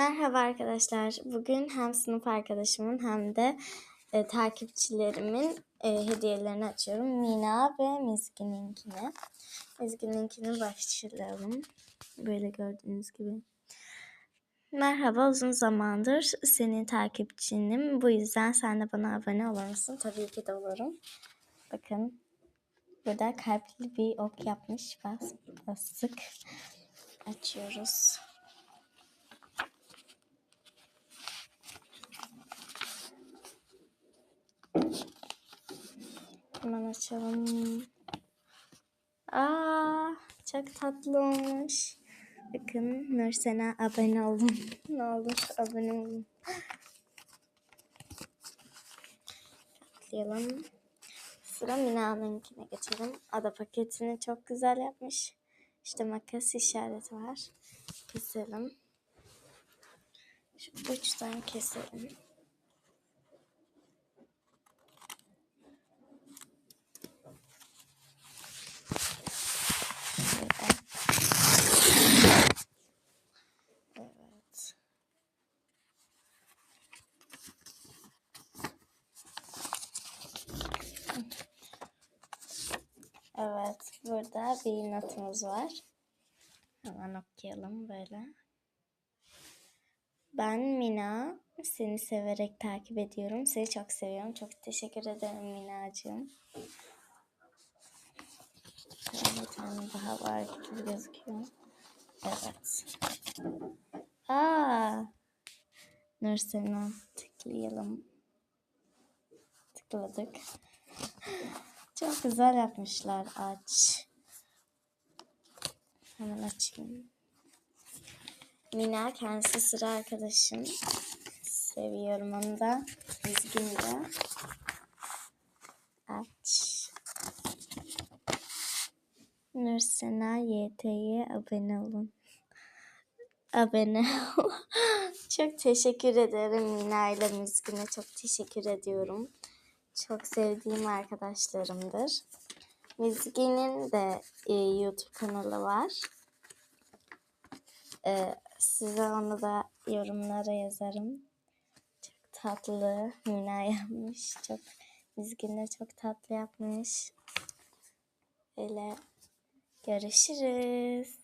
Merhaba arkadaşlar. Bugün hem sınıf arkadaşımın hem de e, takipçilerimin e, hediyelerini açıyorum. Mina ve Mizgin'inkini. Mizgin'inkini başlayalım. Böyle gördüğünüz gibi. Merhaba uzun zamandır senin takipçinim. Bu yüzden sen de bana abone olur musun? Tabii ki de olurum. Bakın burada kalpli bir ok yapmış. Bas, bastık. Açıyoruz. Hemen açalım. Aa, çok tatlı olmuş. Bakın Nursena abone olun. ne olur abone olun. Katlayalım. Sıra Mina'nınkine geçelim. Ada paketini çok güzel yapmış. İşte makas işareti var. Keselim. Şu uçtan keselim. Şöyle. Evet. Evet, burada bir notumuz var. Hemen okuyalım böyle. Ben Mina. Seni severek takip ediyorum. Seni çok seviyorum. Çok teşekkür ederim Minacığım. Bir tane daha var gibi gözüküyor. Evet. Aa. Nursena tıklayalım. Tıkladık. Çok güzel yapmışlar. Aç. Hemen açayım. Mina kendisi sıra arkadaşım. Seviyorum onu da. Üzgün de. Aç. Nursena YT'ye abone olun. Abone ol. çok teşekkür ederim Mina ile Müzgün'e çok teşekkür ediyorum. Çok sevdiğim arkadaşlarımdır. Mizgin'in de e, YouTube kanalı var. E, size onu da yorumlara yazarım. Çok tatlı. Mina yapmış. Çok Mizgin'de çok tatlı yapmış. Öyle görüşürüz.